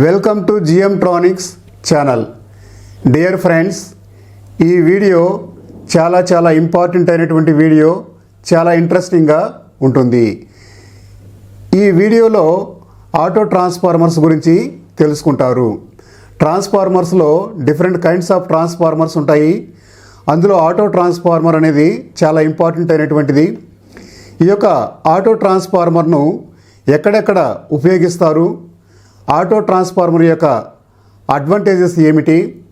Welcome to GM Tronics channel. Dear friends ఈ video చాలా చాలా ఇంపార్టెంట్ అయినటువంటి వీడియో చాలా ఇంట్రెస్టింగ్గా ఉంటుంది. ఈ వీడియోలో ఆటో ట్రాన్స్ఫార్మర్స్ గురించి తెలుసుకుంటారు. ట్రాన్స్ఫార్మర్స్లో డిఫరెంట్ కైండ్స్ ఆఫ్ ట్రాన్స్ఫార్మర్స్ ఉంటాయి. అందులో ఆటో ట్రాన్స్ఫార్మర్ అనేది చాలా ఇంపార్టెంట్ అయినటువంటిది. ఈ యొక్క ఆటో ట్రాన్స్ఫార్మర్ను ఎక్కడెక్కడ ఉపయోగిస్తారు? ఆటో ట్రాన్స్ఫార్మర్ యొక్క అడ్వాంటేజెస్ ఏమిటి?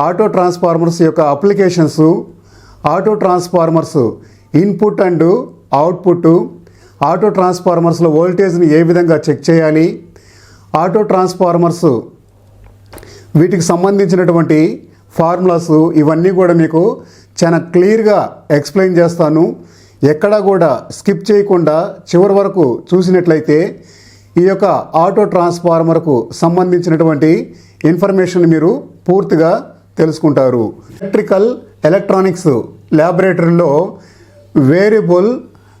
ఆటో ట్రాన్స్ఫార్మర్స్ యొక్క applications auto transformers input and output auto ట్రాన్స్ఫార్మర్స్లో వోల్టేజ్ని ఏ విధంగా చెక్ చేయాలి? ఆటో ట్రాన్స్ఫార్మర్స్ వీటికి సంబంధించినటువంటి ఫార్ములాస్ ఇవన్నీ కూడా మీకు చాలా క్లియర్గా ఎక్స్ప్లెయిన్ చేస్తాను. ఎక్కడా కూడా స్కిప్ చేయకుండా చివరి వరకు చూసినట్లయితే ఈ యొక్క ఆటో ట్రాన్స్ఫార్మర్కు సంబంధించినటువంటి ఇన్ఫర్మేషన్ మీరు పూర్తిగా తెలుసుకుంటారు. ఎలక్ట్రికల్ ఎలక్ట్రానిక్స్ ల్యాబొరేటరీలో వేరియబుల్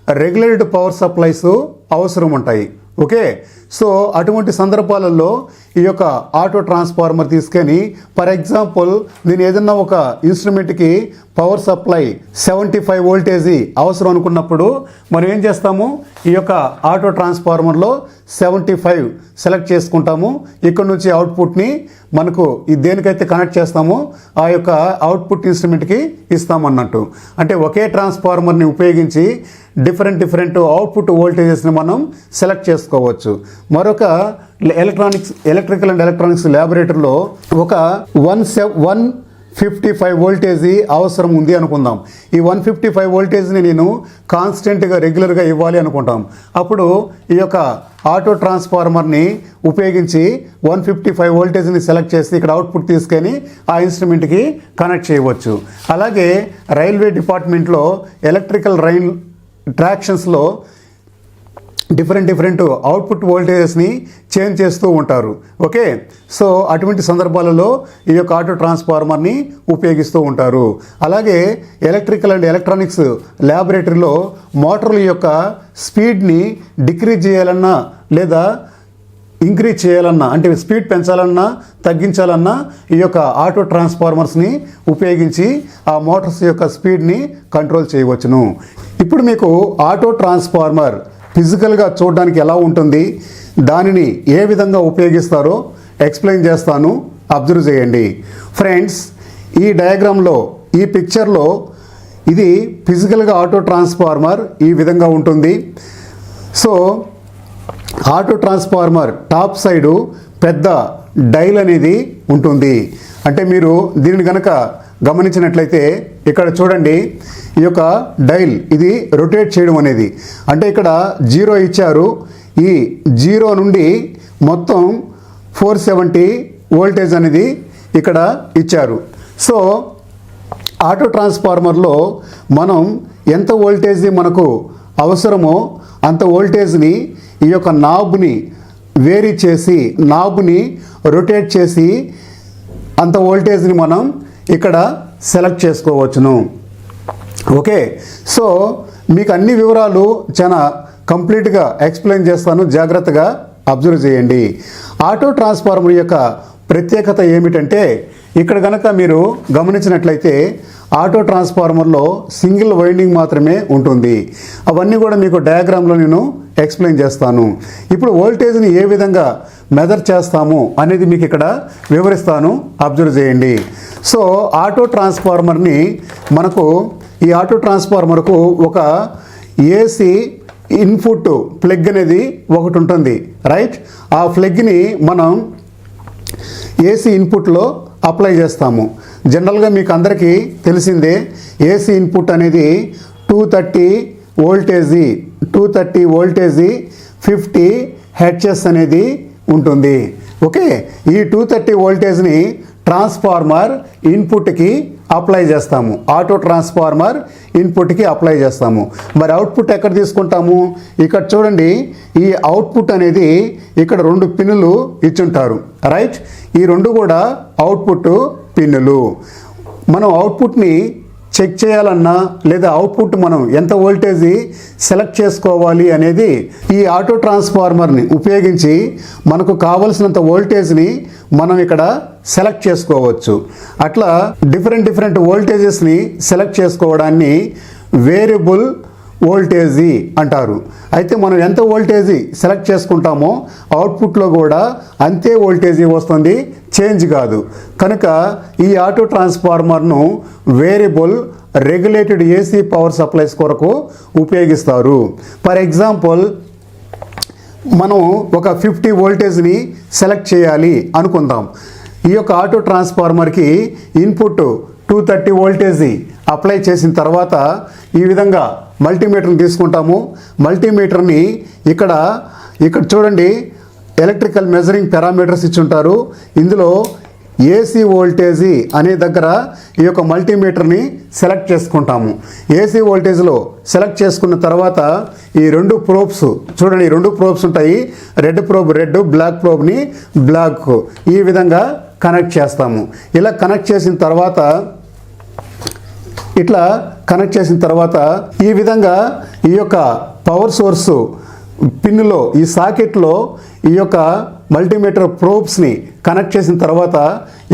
రెగ్యులేటెడ్ పవర్ సప్లైస్ అవసరం ఉంటాయి ఓకే? సో అటువంటి సందర్భాలలో ఈ యొక్క ఆటో ట్రాన్స్ఫార్మర్ తీసుకొని ఫర్ ఎగ్జాంపుల్ నేను ఏదన్నా ఒక ఇన్స్ట్రుమెంట్కి power supply seventy five voltage అవసరం అనుకున్నప్పుడు మనం ఏం చేస్తాము? ఈ యొక్క ఆటో ట్రాన్స్ఫార్మర్లో సెవెంటీ ఫైవ్ సెలెక్ట్ చేసుకుంటాము. ఇక్కడ నుంచి అవుట్పుట్ని మనకు ఈ దేనికైతే కనెక్ట్ చేస్తామో ఆ యొక్క అవుట్పుట్ ఇన్స్ట్రుమెంట్కి ఇస్తామన్నట్టు. అంటే ఒకే ట్రాన్స్ఫార్మర్ని ఉపయోగించి డిఫరెంట్ డిఫరెంట్ అవుట్పుట్ వోల్టేజెస్ని మనం సెలెక్ట్ చేసుకోవచ్చు. మరొక ఎలక్ట్రానిక్స్ ఎలక్ట్రికల్ అండ్ ఎలక్ట్రానిక్స్ ల్యాబొరేటరీలో ఒక one seven one fifty five voltage అవసరం ఉంది అనుకుందాం. ఈ వన్ ఫిఫ్టీ ఫైవ్ వోల్టేజ్ని నేను కాన్స్టెంట్గా రెగ్యులర్గా ఇవ్వాలి అనుకుంటాం. అప్పుడు ఈ యొక్క ఆటో ట్రాన్స్ఫార్మర్ని ఉపయోగించి వన్ ఫిఫ్టీ ఫైవ్ వోల్టేజ్ని సెలెక్ట్ చేసి ఇక్కడ అవుట్పుట్ తీసుకొని ఆ ఇన్స్ట్రుమెంట్కి కనెక్ట్ చేయవచ్చు. అలాగే రైల్వే డిపార్ట్మెంట్లో ఎలక్ట్రికల్ రైల్ ట్రాక్షన్స్లో డిఫరెంట్ డిఫరెంట్ అవుట్పుట్ వోల్టేజెస్ని చేంజ్ చేస్తూ ఉంటారు. ఓకే? సో అటువంటి సందర్భాలలో ఈ యొక్క ఆటో ట్రాన్స్ఫార్మర్ని ఉపయోగిస్తూ ఉంటారు. అలాగే ఎలక్ట్రికల్ అండ్ ఎలక్ట్రానిక్స్ ల్యాబొరేటరీలో మోటార్ల యొక్క స్పీడ్ని డిక్రీజ్ చేయాలన్నా లేదా ఇంక్రీజ్ చేయాలన్నా అంటే స్పీడ్ పెంచాలన్నా తగ్గించాలన్నా ఈ యొక్క ఆటో ట్రాన్స్ఫార్మర్స్ని ఉపయోగించి ఆ మోటార్స్ యొక్క స్పీడ్ని కంట్రోల్ చేయవచ్చును. ఇప్పుడు మీకు ఆటో ట్రాన్స్ఫార్మర్ ఫిజికల్గా చూడడానికి ఎలా ఉంటుంది దానిని ఏ విధంగా ఉపయోగిస్తారో ఎక్స్ప్లెయిన్ చేస్తాను. అబ్జర్వ్ చేయండి. ఫ్రెండ్స్ ఈ డయాగ్రామ్లో ఈ పిక్చర్లో ఇది ఫిజికల్గా ఆటో ట్రాన్స్ఫార్మర్ ఈ విధంగా ఉంటుంది. So auto transformer top side పెద్ద డైల్ అనేది ఉంటుంది. అంటే మీరు దీనిని కనుక గమనించినట్లయితే ఇక్కడ చూడండి ఈ యొక్క డైల్ ఇది రొటేట్ చేయడం అనేది. అంటే ఇక్కడ జీరో ఇచ్చారు. ఈ జీరో నుండి మొత్తం ఫోర్ సెవెంటీ వోల్టేజ్ అనేది ఇక్కడ ఇచ్చారు. సో ఆటో ట్రాన్స్ఫార్మర్లో మనం ఎంత వోల్టేజ్ని మనకు అవసరమో అంత వోల్టేజ్ని ఈ యొక్క నాబ్ని వేరీ చేసి నాబ్ని రొటేట్ చేసి అంత వోల్టేజ్ని మనం ఇక్కడ సెలెక్ట్ చేసుకోవచ్చును. ఓకే? సో మీకు అన్ని వివరాలు చాలా కంప్లీట్గా ఎక్స్ప్లెయిన్ చేస్తాను. జాగ్రత్తగా అబ్జర్వ్ చేయండి. ఆటో ట్రాన్స్ఫార్మర్ యొక్క ప్రత్యేకత ఏమిటంటే ఇక్కడ కనుక మీరు గమనించినట్లయితే ఆటో ట్రాన్స్ఫార్మర్లో సింగిల్ వైండింగ్ మాత్రమే ఉంటుంది. అవన్నీ కూడా మీకు డయాగ్రామ్లో నేను ఎక్స్ప్లెయిన్ చేస్తాను. ఇప్పుడు వోల్టేజ్ని ఏ విధంగా మెజర్ చేస్తాము అనేది మీకు ఇక్కడ వివరిస్తాను. అబ్జర్వ్ చేయండి. సో ఆటో ట్రాన్స్ఫార్మర్ని మనకు ఈ ఆటో ట్రాన్స్ఫార్మర్కు ఒక ఏసీ ఇన్పుట్ ప్లగ్ అనేది ఒకటి ఉంటుంది. రైట్? ఆ ప్లగ్ని మనం ఏసీ ఇన్పుట్లో అప్లై చేస్తాము. జనరల్గా మీకు అందరికీ తెలిసిందే ఏసీ ఇన్పుట్ అనేది two thirty voltage two thirty voltage fifty HS అనేది ఉంటుంది. ఓకే ఈ టూ థర్టీ వోల్టేజ్ని ట్రాన్స్ఫార్మర్ ఇన్పుట్కి అప్లై చేస్తాము. ఆటో ట్రాన్స్ఫార్మర్ ఇన్పుట్కి అప్లై చేస్తాము. మరి అవుట్పుట్ ఎక్కడ తీసుకుంటాము? ఇక్కడ చూడండి ఈ అవుట్పుట్ అనేది ఇక్కడ రెండు పిన్నులు ఇచ్చుంటారు. రైట్ ఈ రెండు కూడా అవుట్పుట్ పిన్నులు. మనం అవుట్పుట్ని చెక్ చేయాలన్నా లేదా అవుట్పుట్ మనం ఎంత వోల్టేజ్ సెలెక్ట్ చేసుకోవాలి అనేది ఈ ఆటో ట్రాన్స్ఫార్మర్ని ఉపయోగించి మనకు కావలసినంత వోల్టేజ్ని మనం ఇక్కడ సెలెక్ట్ చేసుకోవచ్చు. అట్లా డిఫరెంట్ డిఫరెంట్ వోల్టేజెస్ని సెలెక్ట్ చేసుకోవడాన్ని వేరియబుల్ వోల్టేజీ అంటారు. అయితే మనం ఎంత వోల్టేజీ సెలెక్ట్ చేసుకుంటామో అవుట్పుట్లో కూడా అంతే వోల్టేజీ వస్తుంది చేంజ్ కాదు. కనుక ఈ ఆటో ట్రాన్స్ఫార్మర్ను variable regulated AC power supplies కొరకు ఉపయోగిస్తారు. ఫర్ ఎగ్జాంపుల్ మనం ఒక ఫిఫ్టీ వోల్టేజ్ని సెలెక్ట్ చేయాలి అనుకుందాం. ఈ యొక్క auto ట్రాన్స్ఫార్మర్కి input two thirty voltage apply చేసిన తర్వాత ఈ విధంగా మల్టీమీటర్ని తీసుకుంటాము. మల్టీమీటర్ని ఇక్కడ ఇక్కడ చూడండి ఎలక్ట్రికల్ మెజరింగ్ పారామీటర్స్ ఇచ్చుంటారు. ఇందులో ఏసీ వోల్టేజీ అనే దగ్గర ఈ యొక్క మల్టీమీటర్ని సెలెక్ట్ చేసుకుంటాము. ఏసీ వోల్టేజ్లో సెలెక్ట్ చేసుకున్న తర్వాత ఈ రెండు ప్రోబ్స్ చూడండి రెండు ప్రోబ్స్ ఉంటాయి. రెడ్ ప్రోబ్ రెడ్ బ్లాక్ ప్రోబ్ని బ్లాక్. ఈ విధంగా కనెక్ట్ చేస్తాము. ఇలా కనెక్ట్ చేసిన తర్వాత ఇట్లా కనెక్ట్ చేసిన తర్వాత ఈ విధంగా ఈ యొక్క పవర్ సోర్స్ పిన్నులో ఈ సాకెట్లో ఈ యొక్క మల్టీమీటర్ ప్రోబ్స్ని కనెక్ట్ చేసిన తర్వాత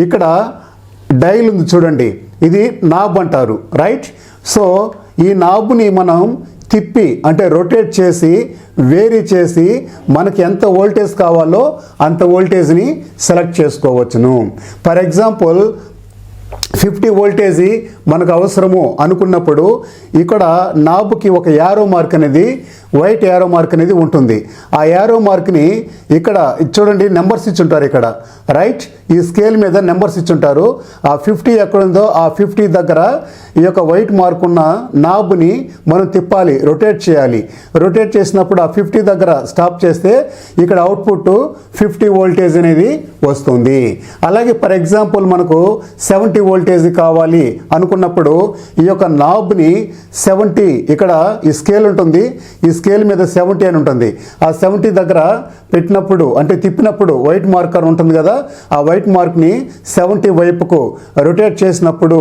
ఇక్కడ డైల్ ఉంది చూడండి. ఇది నాబ్ అంటారు రైట్ సో ఈ నాబ్ని మనం తిప్పి అంటే రొటేట్ చేసి వేరీ చేసి మనకి ఎంత వోల్టేజ్ కావాలో అంత వోల్టేజ్ని సెలెక్ట్ చేసుకోవచ్చును. ఫర్ ఎగ్జాంపుల్ ఫిఫ్టీ వోల్టేజీ మనకు అవసరము అనుకున్నప్పుడు ఇక్కడ నాబుకి ఒక యారో మార్క్ అనేది వైట్ యారో మార్క్ అనేది ఉంటుంది. ఆ యారో మార్క్ని ఇక్కడ చూడండి నెంబర్స్ ఇచ్చుంటారు ఇక్కడ. రైట్ ఈ స్కేల్ మీద నెంబర్స్ ఇచ్చుంటారు. ఆ ఫిఫ్టీ ఎక్కడుందో ఆ ఫిఫ్టీ దగ్గర ఈ యొక్క వైట్ మార్క్ ఉన్న నాబ్ని మనం తిప్పాలి రొటేట్ చేయాలి. రొటేట్ చేసినప్పుడు ఆ ఫిఫ్టీ దగ్గర స్టాప్ చేస్తే ఇక్కడ అవుట్పుట్ ఫిఫ్టీ వోల్టేజ్ అనేది వస్తుంది. అలాగే ఫర్ ఎగ్జాంపుల్ మనకు సెవెంటీ వోల్టేజ్ కావాలి అనుకున్న ఉన్నప్పుడు ఈ యొక్క నాబ్ని సెవెంటీ ఇక్కడ ఈ స్కేల్ ఉంటుంది ఈ స్కేల్ మీద సెవెంటీ అని ఉంటుంది. ఆ సెవెంటీ దగ్గర పెట్టినప్పుడు అంటే తిప్పినప్పుడు వైట్ మార్కర్ ఉంటుంది కదా ఆ వైట్ మార్క్ని సెవెంటీ వైపుకు రొటేట్ చేసినప్పుడు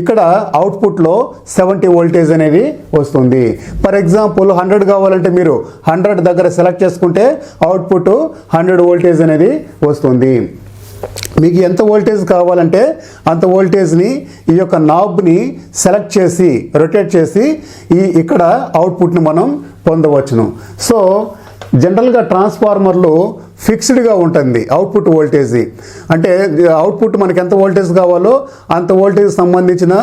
ఇక్కడ అవుట్పుట్లో సెవెంటీ వోల్టేజ్ అనేది వస్తుంది. ఫర్ ఎగ్జాంపుల్ హండ్రెడ్ కావాలంటే మీరు హండ్రెడ్ దగ్గర సెలెక్ట్ చేసుకుంటే అవుట్పుట్ హండ్రెడ్ వోల్టేజ్ అనేది వస్తుంది. మీకు ఎంత వోల్టేజ్ కావాలంటే అంత వోల్టేజ్ని ఈ యొక్క నాబ్ని సెలెక్ట్ చేసి రొటేట్ చేసి ఈ ఇక్కడ అవుట్పుట్ని మనం పొందవచ్చును. సో జనరల్గా ట్రాన్స్ఫార్మర్లు ఫిక్స్డ్గా ఉంటుంది అవుట్పుట్ వోల్టేజ్ అంటే అవుట్పుట్ మనకి ఎంత వోల్టేజ్ కావాలో అంత వోల్టేజ్ సంబంధించిన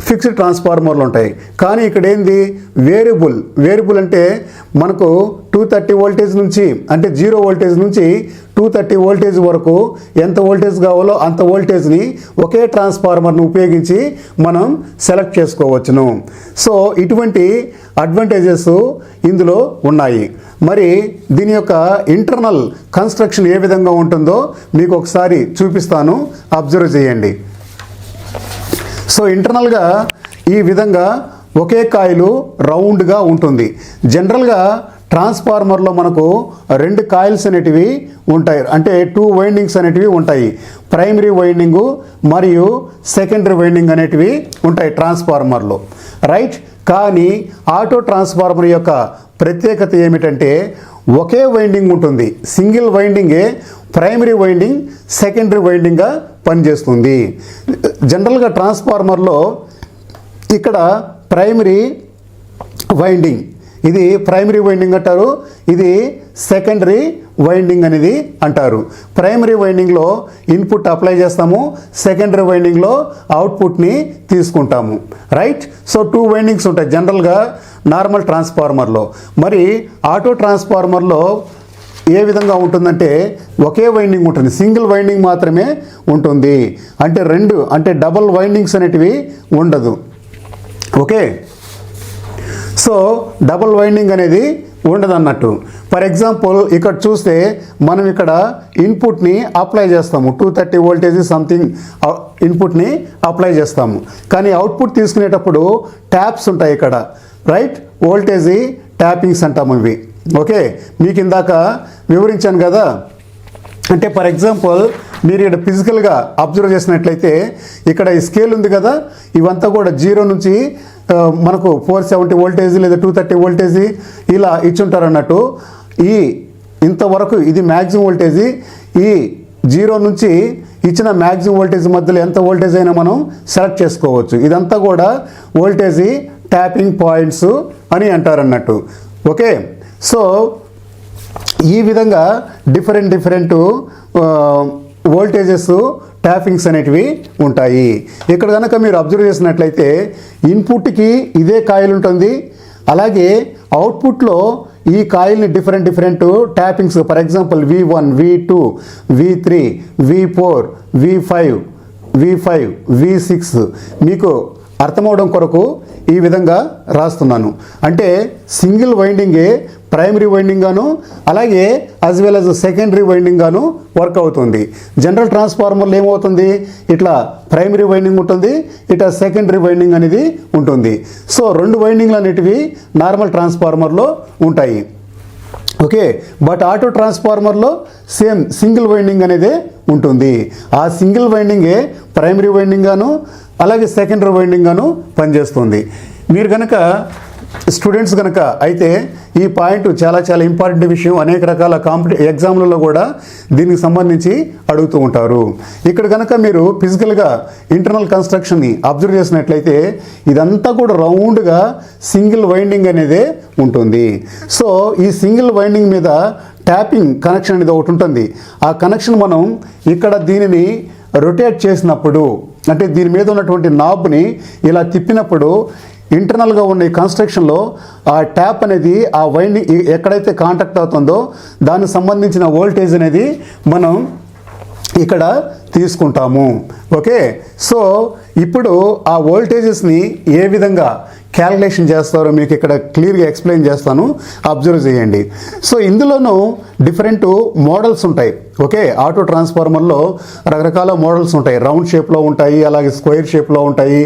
ఫిక్స్డ్ ట్రాన్స్ఫార్మర్లు ఉంటాయి. కానీ ఇక్కడ ఏంది వేరియబుల్. వేరియబుల్ అంటే మనకు టూ థర్టీ వోల్టేజ్ నుంచి అంటే జీరో వోల్టేజ్ నుంచి టూ థర్టీ వోల్టేజ్ వరకు ఎంత వోల్టేజ్ కావాలో అంత వోల్టేజ్ని ఒకే ట్రాన్స్ఫార్మర్ను ఉపయోగించి మనం సెలెక్ట్ చేసుకోవచ్చును. సో ఇటువంటి అడ్వాంటేజెస్ ఇందులో ఉన్నాయి. మరి దీని యొక్క ఇంటర్నల్ కన్స్ట్రక్షన్ ఏ విధంగా ఉంటుందో మీకు ఒకసారి చూపిస్తాను. అబ్జర్వ్ చేయండి. సో ఇంటర్నల్గా ఈ విధంగా ఒకే కాయిలు రౌండ్గా ఉంటుంది. జనరల్గా ట్రాన్స్ఫార్మర్లో మనకు రెండు కాయిల్స్ అనేటివి ఉంటాయి. అంటే టూ వైండింగ్స్ అనేటివి ఉంటాయి. ప్రైమరీ వైండింగు మరియు సెకండరీ వైండింగ్ అనేటివి ఉంటాయి ట్రాన్స్ఫార్మర్లో. రైట్? కానీ ఆటో ట్రాన్స్ఫార్మర్ యొక్క ప్రత్యేకత ఏమిటంటే ఒకే వైండింగ్ ఉంటుంది. సింగిల్ వైండింగే ప్రైమరీ వైండింగ్ సెకండరీ వైండింగ్గా పనిచేస్తుంది. జనరల్గా ట్రాన్స్ఫార్మర్లో ఇక్కడ ప్రైమరీ వైండింగ్ ఇది ప్రైమరీ వైండింగ్ అంటారు ఇది సెకండరీ వైండింగ్ అనేది అంటారు. ప్రైమరీ వైండింగ్లో ఇన్పుట్ అప్లై చేస్తాము సెకండరీ వైండింగ్లో అవుట్పుట్ని తీసుకుంటాము. రైట్? సో టూ వైండింగ్స్ ఉంటాయి జనరల్గా నార్మల్ ట్రాన్స్ఫార్మర్లో. మరి ఆటో ట్రాన్స్ఫార్మర్లో ఏ విధంగా ఉంటుందంటే ఒకే వైండింగ్ ఉంటుంది. సింగిల్ వైండింగ్ మాత్రమే ఉంటుంది. అంటే రెండు అంటే డబల్ వైండింగ్స్ అనేటివి ఉండదు. ఓకే? సో డబుల్ వైండింగ్ అనేది ఉండదన్నట్టు. ఫర్ ఎగ్జాంపుల్ ఇక్కడ చూస్తే మనం ఇక్కడ ఇన్పుట్ని అప్లై చేస్తాము. టూ థర్టీ వోల్టేజ్ సంథింగ్ ఇన్పుట్ని అప్లై చేస్తాము. కానీ అవుట్పుట్ తీసుకునేటప్పుడు ట్యాప్స్ ఉంటాయి ఇక్కడ. రైట్? వోల్టేజీ ట్యాపింగ్స్ అంటాము ఇవి. ఓకే మీకు ఇందాక వివరించాను కదా. అంటే ఫర్ ఎగ్జాంపుల్ మీరు ఇక్కడ ఫిజికల్గా అబ్జర్వ్ చేసినట్లయితే ఇక్కడ ఈ స్కేల్ ఉంది కదా ఇవంతా కూడా జీరో నుంచి మనకు ఫోర్ సెవెంటీ వోల్టేజ్ లేదా టూ థర్టీ వోల్టేజ్ ఇలా ఇచ్చుంటారు అన్నట్టు ఈ ఇంతవరకు ఇది మ్యాక్సిమం వోల్టేజ్ ఈ జీరో నుంచి ఇచ్చిన మ్యాక్సిమం వోల్టేజ్ మధ్యలో ఎంత వోల్టేజ్ అయినా మనం సెలెక్ట్ చేసుకోవచ్చు. ఇదంతా కూడా వోల్టేజ్ ట్యాపింగ్ పాయింట్స్ అని అంటారు అన్నట్టు ఓకే? సో ఈ విధంగా డిఫరెంట్ డిఫరెంట్ వోల్టేజెస్ ట్యాపింగ్స్ అనేటివి ఉంటాయి. ఇక్కడ కనుక మీరు అబ్జర్వ్ చేసినట్లయితే ఇన్పుట్కి ఇదే కాయిల్ ఉంటుంది. అలాగే అవుట్పుట్లో ఈ కాయిల్ని different different tappings for example V one V two V three V four V five V five V six మీకు అర్థమవడం కొరకు ఈ విధంగా రాస్తున్నాను. అంటే సింగిల్ వైండింగే ప్రైమరీ వైండింగ్ గాను అలాగే as well as secondary winding గాను వర్క్ అవుతుంది. జనరల్ ట్రాన్స్ఫార్మర్లో ఏమవుతుంది? ఇట్లా ప్రైమరీ వైండింగ్ ఉంటుంది ఇట్లా సెకండరీ వైండింగ్ అనేది ఉంటుంది. సో రెండు వైండింగ్లు అనేటివి నార్మల్ ట్రాన్స్ఫార్మర్లో ఉంటాయి. ఓకే? బట్ ఆటో ట్రాన్స్ఫార్మర్లో సేమ్ సింగిల్ వైండింగ్ అనేది ఉంటుంది. ఆ సింగిల్ వైండింగే ప్రైమరీ వైండింగ్ గాను అలాగే సెకండరీ వైండింగ్ గాను పనిచేస్తుంది. మీరు కనుక స్టూడెంట్స్ కనుక అయితే ఈ పాయింట్ చాలా చాలా ఇంపార్టెంట్ విషయం అనేక రకాల కాంపిటే ఎగ్జామ్లలో కూడా దీనికి సంబంధించి అడుగుతూ ఉంటారు. ఇక్కడ కనుక మీరు ఫిజికల్గా ఇంటర్నల్ కన్స్ట్రక్షన్ని అబ్జర్వ్ చేసినట్లయితే ఇదంతా కూడా రౌండ్గా సింగిల్ వైండింగ్ అనేది ఉంటుంది. సో ఈ సింగిల్ వైండింగ్ మీద ట్యాపింగ్ కనెక్షన్ అనేది ఒకటి ఉంటుంది. ఆ కనెక్షన్ మనం ఇక్కడ దీనిని రొటేట్ చేసినప్పుడు అంటే దీని మీద ఉన్నటువంటి నాబ్ని ఇలా తిప్పినప్పుడు ఇంటర్నల్గా ఉన్న ఈ కన్స్ట్రక్షన్లో ఆ ట్యాప్ అనేది ఆ వైర్ని ఎక్కడైతే కాంటాక్ట్ అవుతుందో దానికి సంబంధించిన వోల్టేజ్ అనేది మనం ఇక్కడ తీసుకుంటాము. ఓకే సో ఇప్పుడు ఆ వోల్టేజెస్ని ఏ విధంగా క్యాలిక్యులేషన్ చేస్తారో మీకు ఇక్కడ క్లియర్గా ఎక్స్ప్లెయిన్ చేస్తాను. అబ్జర్వ్ చేయండి. సో ఇందులోనూ డిఫరెంట్ మోడల్స్ ఉంటాయి. ఓకే ఆటో ట్రాన్స్ఫార్మర్లో రకరకాల మోడల్స్ ఉంటాయి. రౌండ్ షేప్లో ఉంటాయి అలాగే స్క్వేర్ షేప్లో ఉంటాయి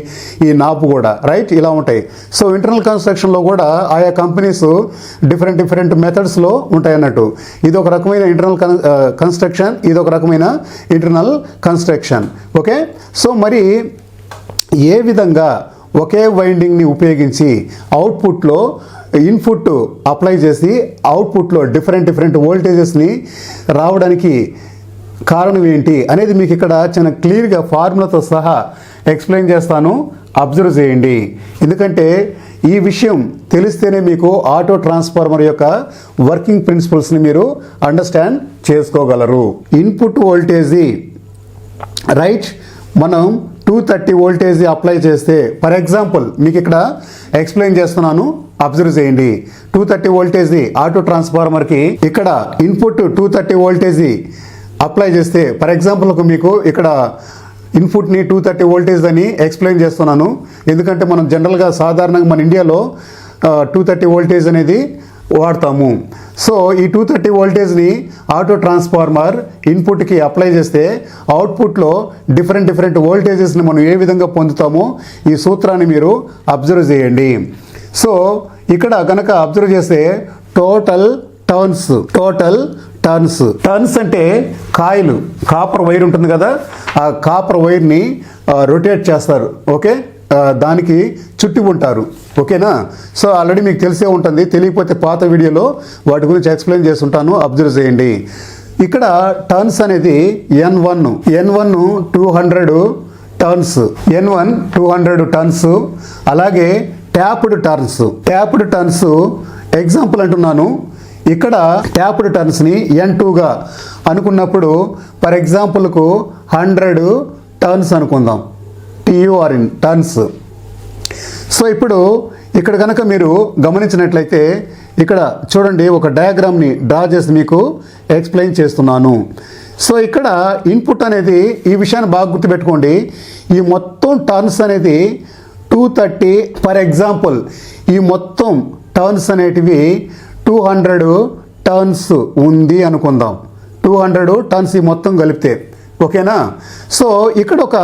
ఈ నాపు కూడా రైట్ ఇలా ఉంటాయి. సో ఇంటర్నల్ కన్స్ట్రక్షన్లో కూడా ఆయా కంపెనీస్ డిఫరెంట్ డిఫరెంట్ మెథడ్స్లో ఉంటాయి అన్నట్టు. ఇది ఒక రకమైన ఇంటర్నల్ కన్స్ట్రక్షన్ uh, ఇది ఒక రకమైన ఇంటర్నల్ కన్స్ట్రక్షన్ ఓకే సో మరి ఏ విధంగా ఒకే వైండింగ్ని ఉపయోగించి అవుట్పుట్లో ఇన్పుట్ అప్లై చేసి అవుట్పుట్లో డిఫరెంట్ డిఫరెంట్ వోల్టేజెస్ని రావడానికి కారణం ఏంటి అనేది మీకు ఇక్కడ చాలా క్లియర్గా ఫార్ములాతో సహా ఎక్స్ప్లెయిన్ చేస్తాను. అబ్జర్వ్ చేయండి. ఎందుకంటే ఈ విషయం తెలిస్తేనే మీకు ఆటో ట్రాన్స్ఫార్మర్ యొక్క వర్కింగ్ ప్రిన్సిపల్స్ని మీరు అండర్స్టాండ్ చేసుకోగలరు. ఇన్పుట్ వోల్టేజీ రైట్ మనం టూ థర్టీ వోల్టేజ్ అప్లై చేస్తే ఫర్ ఎగ్జాంపుల్ మీకు ఇక్కడ ఎక్స్ప్లెయిన్ చేస్తున్నాను అబ్జర్వ్ చేయండి. టూ థర్టీ వోల్టేజ్ ఆటో ట్రాన్స్ఫార్మర్కి ఇక్కడ input two thirty voltage apply చేస్తే ఫర్ ఎగ్జాంపుల్కు మీకు ఇక్కడ ఇన్పుట్ని టూ థర్టీ వోల్టేజ్ అని ఎక్స్ప్లెయిన్ చేస్తున్నాను. ఎందుకంటే మనం జనరల్గా సాధారణంగా మన ఇండియాలో టూ థర్టీ వోల్టేజ్ అనేది వాడతాము. సో ఈ టూ థర్టీ వోల్టేజ్ని ఆటో ట్రాన్స్ఫార్మర్ ఇన్పుట్కి అప్లై చేస్తే అవుట్పుట్లో డిఫరెంట్ డిఫరెంట్ వోల్టేజెస్ని మనం ఏ విధంగా పొందుతామో ఈ సూత్రాన్ని మీరు అబ్జర్వ్ చేయండి. సో ఇక్కడ కనుక అబ్జర్వ్ చేస్తే total turns total turns turns అంటే కాయలు కాపర్ వైర్ ఉంటుంది కదా ఆ కాపర్ వైర్ని రొటేట్ చేస్తారు. ఓకే దానికి చుట్టి ఉంటారు. ఓకేనా? సో ఆల్రెడీ మీకు తెలిసే ఉంటుంది. తెలియకపోతే పాత వీడియోలో వాటి గురించి ఎక్స్ప్లెయిన్ చేసి ఉంటాను అబ్జర్వ్ చేయండి. ఇక్కడ టర్న్స్ అనేది N one N one two hundred turns. N one two hundred turns. అలాగే tapped turns. Tapped turns example అంటున్నాను. ఇక్కడ ట్యాప్డ్ టర్న్స్ని ఎన్ టూగా అనుకున్నప్పుడు ఫర్ ఎగ్జాంపుల్కు హండ్రెడ్ టర్న్స్ అనుకుందాం. టీయూఆర్ ఇన్ టర్న్స్ సో ఇప్పుడు ఇక్కడ కనుక మీరు గమనించినట్లయితే ఇక్కడ చూడండి ఒక డయాగ్రామ్ని డ్రా చేసి మీకు ఎక్స్ప్లెయిన్ చేస్తున్నాను. సో ఇక్కడ ఇన్పుట్ అనేది ఈ విషయాన్ని బాగా గుర్తుపెట్టుకోండి. ఈ మొత్తం టర్న్స్ అనేది టూ థర్టీ ఫర్ ఎగ్జాంపుల్ ఈ మొత్తం టర్న్స్ అనేటివి టూ హండ్రెడ్ టర్న్స్ ఉంది అనుకుందాం. టూ హండ్రెడ్ టర్న్స్ ఈ మొత్తం కలిపితే. ఓకేనా? సో ఇక్కడ ఒక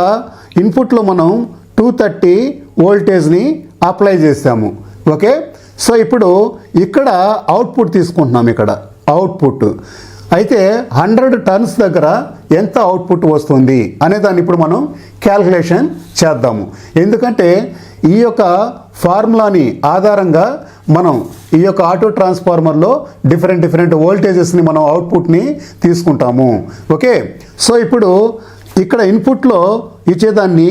ఇన్పుట్లో మనం టూ థర్టీ వోల్టేజ్ని అప్లై చేసాము ఓకే? సో ఇప్పుడు ఇక్కడ అవుట్పుట్ తీసుకుంటున్నాం ఇక్కడ. అవుట్పుట్. అయితే హండ్రెడ్ టన్స్ దగ్గర ఎంత అవుట్పుట్ వస్తుంది అనే దాన్ని ఇప్పుడు మనం క్యాల్కులేషన్ చేద్దాము. ఎందుకంటే ఈ యొక్క ఫార్ములాని ఆధారంగా మనం ఈ యొక్క ఆటో ట్రాన్స్ఫార్మర్లో డిఫరెంట్ డిఫరెంట్ వోల్టేజెస్ని మనం అవుట్పుట్ని తీసుకుంటాము. ఓకే? సో ఇప్పుడు ఇక్కడ ఇన్పుట్లో ఇచ్చేదాన్ని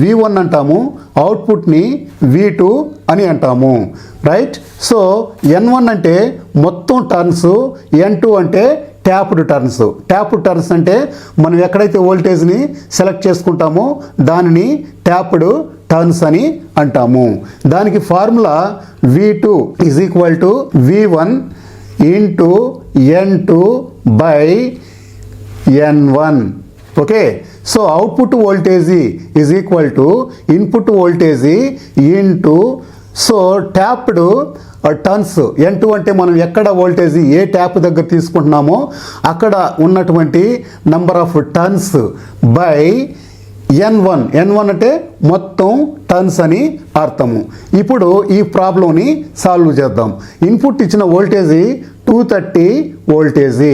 వి వన్ అంటాము అవుట్పుట్ని వి టూ అని అంటాము. రైట్ సో ఎన్ వన్ అంటే మొత్తం టర్న్స్ ఎన్ టూ అంటే ట్యాప్డ్ టర్న్స్ ట్యాప్డ్ టర్న్స్ అంటే మనం ఎక్కడైతే వోల్టేజ్ని సెలెక్ట్ చేసుకుంటామో దానిని ట్యాప్డ్ టర్న్స్ అని అంటాము. దానికి formula V two is equal to V one into N two by N one okay so output voltage is equal to input voltage into so tapped turns N two అంటే మనం ఎక్కడ voltage ఏ tap దగ్గర తీసుకుంటున్నామో అక్కడ ఉన్నటువంటి number of turns by N one N one అంటే మొత్తం turns అని అర్థము. ఇప్పుడు ఈ ప్రాబ్లంని సాల్వ్ చేద్దాం. ఇన్పుట్ ఇచ్చిన voltage two thirty voltage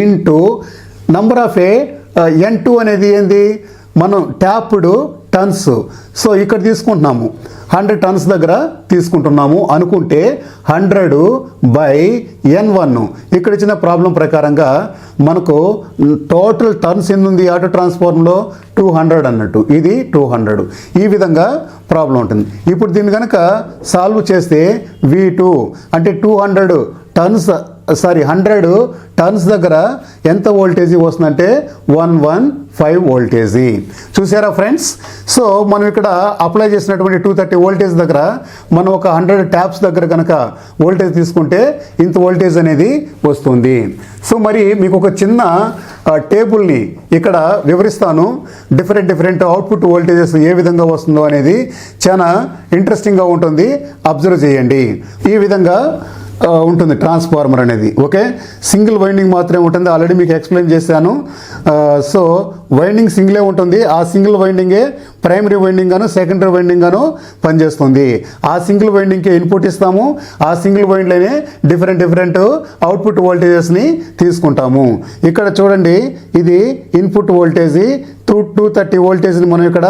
into number of a N two అనేది ఏంది? మనం ట్యాప్డ్ టన్స్. సో ఇక్కడ తీసుకుంటున్నాము. హండ్రెడ్ టన్స్ దగ్గర తీసుకుంటున్నాము. అనుకుంటే హండ్రెడ్ బై ఎన్ వన్. ఇక్కడ ఇచ్చిన ప్రాబ్లం ప్రకారంగా మనకు టోటల్ టర్న్స్ ఎందుంది ఆటో ట్రాన్స్ఫార్మ్లో టూ హండ్రెడ్ అన్నట్టు. ఇది టూ హండ్రెడ్. ఈ విధంగా ప్రాబ్లం ఉంటుంది. ఇప్పుడు దీన్ని కనుక సాల్వ్ చేస్తే వి టూ. అంటే two hundred turns sorry hundred turns దగ్గర ఎంత వోల్టేజీ వస్తుందంటే వన్ వన్ ఫైవ్ వోల్టేజీ. చూసారా ఫ్రెండ్స్? సో మనం ఇక్కడ అప్లై చేసినటువంటి టూ థర్టీ వోల్టేజ్ దగ్గర మనం ఒక హండ్రెడ్ ట్యాప్స్ దగ్గర కనుక వోల్టేజ్ తీసుకుంటే ఇంత వోల్టేజ్ అనేది వస్తుంది. సో మరి మీకు ఒక చిన్న టేబుల్ని ఇక్కడ వివరిస్తాను. డిఫరెంట్ డిఫరెంట్ అవుట్పుట్ వోల్టేజెస్ ఏ విధంగా వస్తుందో అనేది చాలా ఇంట్రెస్టింగ్గా ఉంటుంది. అబ్జర్వ్ చేయండి. ఈ విధంగా ఉంటుంది. ట్రాన్స్ఫార్మర్ అనేది. ఓకే సింగిల్ వైండింగ్ మాత్రమే ఉంటుంది. ఆల్రెడీ మీకు ఎక్స్ప్లెయిన్ చేశాను. సో వైండింగ్ సింగిలే ఉంటుంది. ఆ సింగిల్ వైండింగే ప్రైమరీ వైండింగ్ గాను సెకండరీ వైండింగ్ గాను పనిచేస్తుంది. ఆ సింగిల్ వైండింగ్కే ఇన్పుట్ ఇస్తాము. ఆ సింగిల్ వైండ్లోనే డిఫరెంట్ డిఫరెంట్ అవుట్పుట్ వోల్టేజెస్ని తీసుకుంటాము. ఇక్కడ చూడండి. ఇది input voltage two two thirty వోల్టేజ్ని మనం ఇక్కడ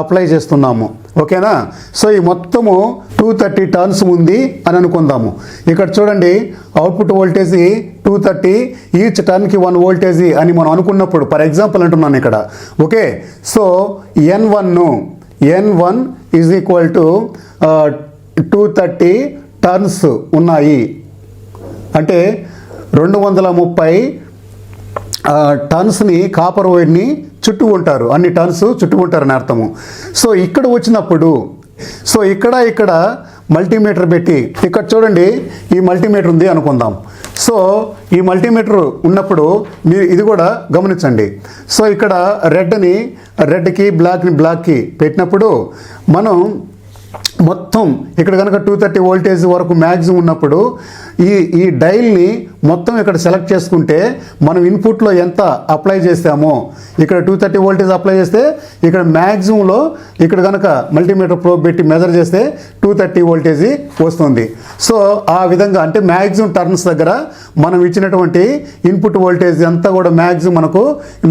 అప్లై చేస్తున్నాము. ఓకేనా సో ఈ మొత్తము టూ థర్టీ టర్న్స్ ఉంది అని అనుకుందాము. ఇక్కడ చూడండి output voltage two thirty each టర్న్కి one voltage అని మనం అనుకున్నప్పుడు ఫర్ ఎగ్జాంపుల్ అంటున్నాను ఇక్కడ. Okay? So N one N one is equal to two thirty turns ఉన్నాయి. అంటే రెండు వందల ముప్పై టర్న్స్ని కాపర్ వైర్ని చుట్టుకుంటారు. అన్ని టన్స్ చుట్టుకుంటారని అర్థము. సో ఇక్కడ వచ్చినప్పుడు సో ఇక్కడ ఇక్కడ మల్టీమీటర్ పెట్టి ఇక్కడ చూడండి ఈ మల్టీమీటర్ ఉంది అనుకుందాం. సో ఈ మల్టీమీటర్ ఉన్నప్పుడు మీరు ఇది కూడా గమనించండి. సో ఇక్కడ రెడ్ని రెడ్కి బ్లాక్ని బ్లాక్కి పెట్టినప్పుడు మనం మొత్తం ఇక్కడ కనుక టూ థర్టీ వోల్టేజ్ వరకు మ్యాక్సిమం ఉన్నప్పుడు ఈ ఈ డైల్ని మొత్తం ఇక్కడ సెలెక్ట్ చేసుకుంటే మనం ఇన్పుట్లో ఎంత అప్లై చేస్తామో ఇక్కడ టూ థర్టీ వోల్టేజ్ అప్లై చేస్తే ఇక్కడ మ్యాక్సిమంలో ఇక్కడ కనుక మల్టీమీటర్ ప్రోబ్ పెట్టి మెజర్ చేస్తే టూ థర్టీ వోల్టేజ్ వస్తుంది. సో ఆ విధంగా అంటే మ్యాక్సిమం టర్న్స్ దగ్గర మనం ఇచ్చినటువంటి ఇన్పుట్ వోల్టేజ్ అంతా కూడా మ్యాక్సిమం మనకు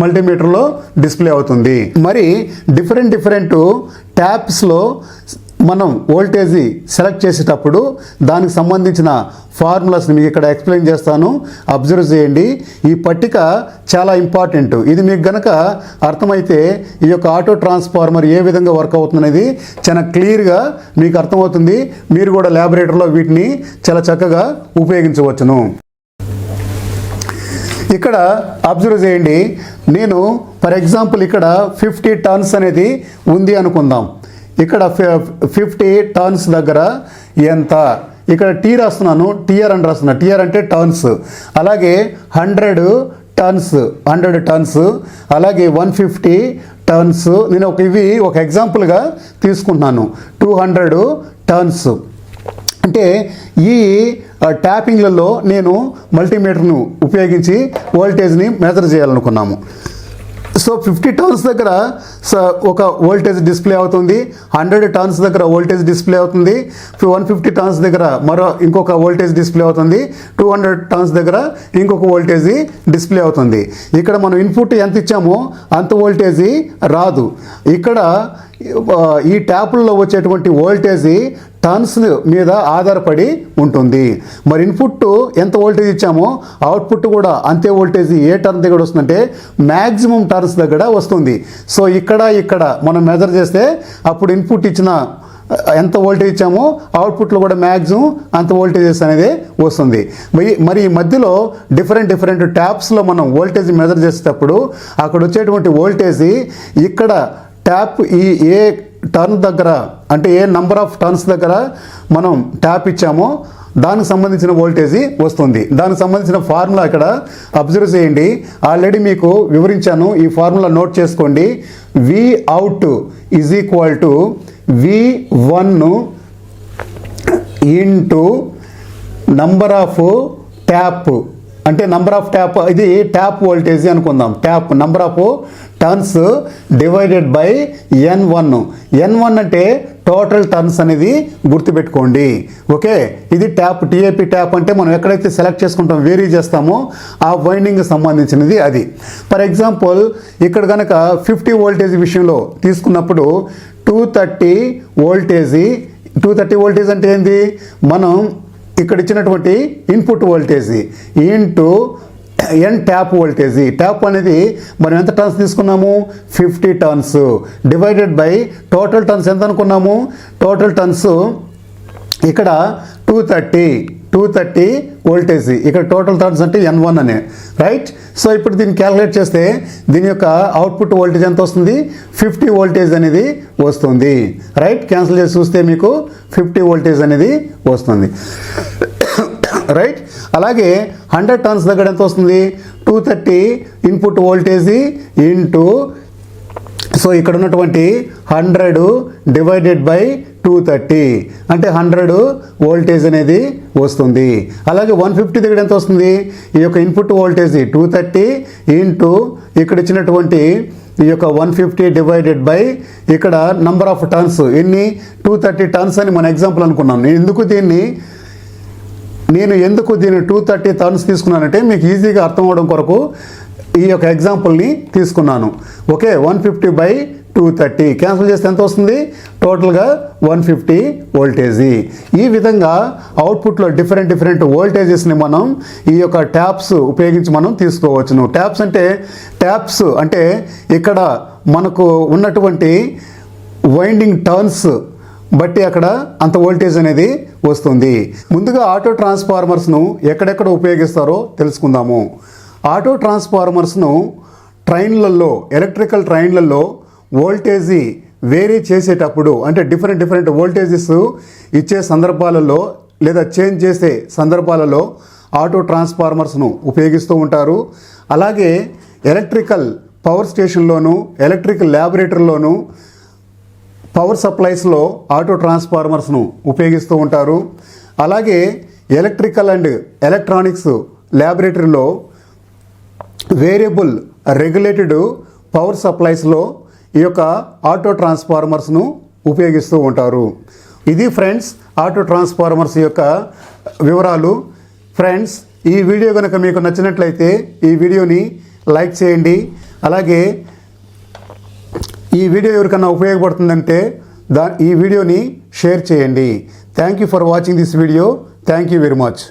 మల్టీమీటర్లో డిస్ప్లే అవుతుంది. మరి డిఫరెంట్ డిఫరెంట్ ట్యాప్స్లో మనం ఓల్టేజీ సెలెక్ట్ చేసేటప్పుడు దానికి సంబంధించిన ఫార్ములాస్ని మీకు ఇక్కడ ఎక్స్ప్లెయిన్ చేస్తాను. అబ్జర్వ్ చేయండి. ఈ పట్టిక చాలా ఇంపార్టెంట్. ఇది మీకు గనక అర్థమైతే ఈ యొక్క ఆటో ట్రాన్స్ఫార్మర్ ఏ విధంగా వర్క్ అవుతుందనేది చాలా క్లియర్గా మీకు అర్థమవుతుంది. మీరు కూడా ల్యాబొరేటరీలో వీటిని చాలా చక్కగా ఉపయోగించవచ్చును. ఇక్కడ అబ్జర్వ్ చేయండి. నేను ఫర్ ఎగ్జాంపుల్ ఇక్కడ ఫిఫ్టీ టన్స్ అనేది ఉంది అనుకుందాం. ఇక్కడ ఫిఫ్టీ టర్న్స్ దగ్గర ఎంత? ఇక్కడ టీ రాస్తున్నాను టీఆర్ అని రాస్తున్నా. టీఆర్ అంటే టర్న్స్ అలాగే హండ్రెడ్ టర్న్స్ హండ్రెడ్ టర్న్స్ అలాగే వన్ ఫిఫ్టీ టర్న్స్ నేను ఒక ఇవి ఒక ఎగ్జాంపుల్గా తీసుకుంటున్నాను. టూ హండ్రెడ్ టర్న్స్ అంటే ఈ ట్యాపింగ్లలో నేను మల్టీమీటర్ను ఉపయోగించి వోల్టేజ్ని మెజర్ చేయాలనుకున్నాము. సో ఫిఫ్టీ టర్న్స్ దగ్గర స- ఒక వోల్టేజ్ డిస్ప్లే అవుతుంది హండ్రెడ్ టర్న్స్ దగ్గర వోల్టేజ్ డిస్ప్లే అవుతుంది వన్ ఫిఫ్టీ టర్న్స్ దగ్గర మరో ఇంకొక వోల్టేజ్ డిస్ప్లే అవుతుంది టూ హండ్రెడ్ టర్న్స్ దగ్గర ఇంకొక వోల్టేజ్ డిస్ప్లే అవుతుంది. ఇక్కడ మనం ఇన్పుట్ ఎంత ఇచ్చామో అంత వోల్టేజ్ రాదు. ఇక్కడ ఈ ట్యాపుల్లో వచ్చేటువంటి వోల్టేజ్ టర్న్స్ మీద ఆధారపడి ఉంటుంది. మరి ఇన్పుట్ ఎంత వోల్టేజ్ ఇచ్చామో అవుట్పుట్ కూడా అంతే వోల్టేజ్ ఏ టర్న్ దగ్గర వస్తుందంటే మ్యాక్సిమం టర్న్స్ దగ్గర వస్తుంది. సో ఇక్కడ ఇక్కడ మనం మెజర్ చేస్తే అప్పుడు ఇన్పుట్ ఇచ్చిన ఎంత వోల్టేజ్ ఇచ్చామో అవుట్పుట్లో కూడా మ్యాక్సిమం అంత వోల్టేజెస్ అనేది వస్తుంది. మరి మరి ఈ మధ్యలో డిఫరెంట్ డిఫరెంట్ ట్యాప్స్లో మనం వోల్టేజ్ మెజర్ చేసేటప్పుడు అక్కడ వచ్చేటువంటి వోల్టేజ్ ఇక్కడ ట్యాప్ ఈ ఏ టర్న్ దగ్గర అంటే ఏ నంబర్ ఆఫ్ టర్న్స్ దగ్గర మనం ట్యాప్ ఇచ్చామో దానికి సంబంధించిన వోల్టేజీ వస్తుంది. దానికి సంబంధించిన ఫార్ములా ఇక్కడ అబ్జర్వ్ చేయండి. ఆల్రెడీ మీకు వివరించాను. ఈ ఫార్ములా నోట్ చేసుకోండి. V out is equal to V one into number of tap అంటే నంబర్ ఆఫ్ ట్యాప్ ఇది ట్యాప్ వోల్టేజ్ అనుకుందాం. Tap number of turns divided by N one. N one అంటే టోటల్ టర్న్స్ అనేది గుర్తుపెట్టుకోండి. ఓకే? ఇది tap TAP tap అంటే మనం ఎక్కడైతే సెలెక్ట్ చేసుకుంటాం వేరీ చేస్తామో ఆ వైండింగ్ సంబంధించినది అది. ఫర్ ఎగ్జాంపుల్ ఇక్కడ కనుక ఫిఫ్టీ వోల్టేజ్ విషయంలో తీసుకున్నప్పుడు two thirty voltage two thirty voltage అంటే ఏంది? మనం ఇక్కడ ఇచ్చినటువంటి input voltage into N tap voltage tap అనేది మనం ఎంత టర్న్స్ తీసుకున్నాము? Fifty turns divided by total turns ఎంత అనుకున్నాము? టోటల్ టర్న్స్ ఇక్కడ two thirty two thirty voltage. ఇక్కడ టోటల్ టర్న్స్ అంటే ఎన్ వన్ అనే. రైట్? సో ఇప్పుడు దీన్ని క్యాలిక్యులేట్ చేస్తే దీని యొక్క అవుట్పుట్ వోల్టేజ్ ఎంత వస్తుంది? ఫిఫ్టీ వోల్టేజ్ అనేది వస్తుంది. రైట్? క్యాన్సిల్ చేసి చూస్తే మీకు ఫిఫ్టీ వోల్టేజ్ అనేది వస్తుంది. రైట్? అలాగే హండ్రెడ్ టర్న్స్ దగ్గర ఎంత వస్తుంది? Two thirty input voltage into so ఇక్కడ ఉన్నటువంటి hundred divided by two thirty. అంటే హండ్రెడ్ వోల్టేజ్ అనేది వస్తుంది. అలాగే వన్ ఫిఫ్టీ దగ్గర ఎంత వస్తుంది? ఈ యొక్క input voltage two thirty into ఇక్కడ ఇచ్చినటువంటి ఈ యొక్క వన్ ఫిఫ్టీ డివైడెడ్ బై ఇక్కడ నంబర్ ఆఫ్ టర్న్స్. ఎన్ని? టూ థర్టీ టర్న్స్ అని మన ఎగ్జాంపుల్ అనుకున్నాం. నేను ఎందుకు దీన్ని నేను ఎందుకు దీన్ని టూ థర్టీ టర్న్స్ తీసుకున్నానంటే మీకు ఈజీగా అర్థం అవడం కొరకు ఈ యొక్క ఎగ్జాంపుల్ని తీసుకున్నాను. Okay one fifty by two thirty. Cancel చేస్తే ఎంత వస్తుంది? టోటల్గా వన్ ఫిఫ్టీ వోల్టేజీ. ఈ విధంగా అవుట్పుట్లో డిఫరెంట్ డిఫరెంట్ వోల్టేజెస్ని మనం ఈ యొక్క ట్యాప్స్ ఉపయోగించి మనం తీసుకోవచ్చును. ట్యాప్స్ అంటే ట్యాప్స్ అంటే ఇక్కడ మనకు ఉన్నటువంటి వైండింగ్ టర్న్స్ బట్టి అక్కడ అంత వోల్టేజ్ అనేది వస్తుంది. ముందుగా ఆటో ట్రాన్స్ఫార్మర్స్ను ఎక్కడెక్కడ ఉపయోగిస్తారో తెలుసుకుందాము. ఆటో ట్రాన్స్ఫార్మర్స్ను ట్రైన్లలో ఎలక్ట్రికల్ ట్రైన్లలో వోల్టేజీ వేరీ చేసేటప్పుడు అంటే డిఫరెంట్ డిఫరెంట్ వోల్టేజెస్ ఇచ్చే సందర్భాలలో లేదా చేంజ్ చేసే సందర్భాలలో ఆటో ట్రాన్స్ఫార్మర్స్ను ఉపయోగిస్తూ ఉంటారు. అలాగే ఎలక్ట్రికల్ పవర్ స్టేషన్లోను ఎలక్ట్రికల్ ల్యాబొరేటరీలోను పవర్ సప్లైస్లో ఆటో ట్రాన్స్ఫార్మర్స్ను ఉపయోగిస్తూ ఉంటారు. అలాగే ఎలక్ట్రికల్ అండ్ ఎలక్ట్రానిక్స్ ల్యాబొరేటరీలో వేరియబుల్ రెగ్యులేటెడ్ పవర్ సప్లైస్లో ఈ యొక్క ఆటో ట్రాన్స్ఫార్మర్స్ను ఉపయోగిస్తూ ఉంటారు. ఇది ఫ్రెండ్స్ ఆటో ట్రాన్స్ఫార్మర్స్ యొక్క వివరాలు. ఫ్రెండ్స్ ఈ వీడియో కనుక మీకు నచ్చినట్లయితే ఈ వీడియోని లైక్ చేయండి. అలాగే ఈ వీడియో ఎవరికన్నా ఉపయోగపడుతుందంటే దా ఈ వీడియోని షేర్ చేయండి. Thank you for watching this video thank you very much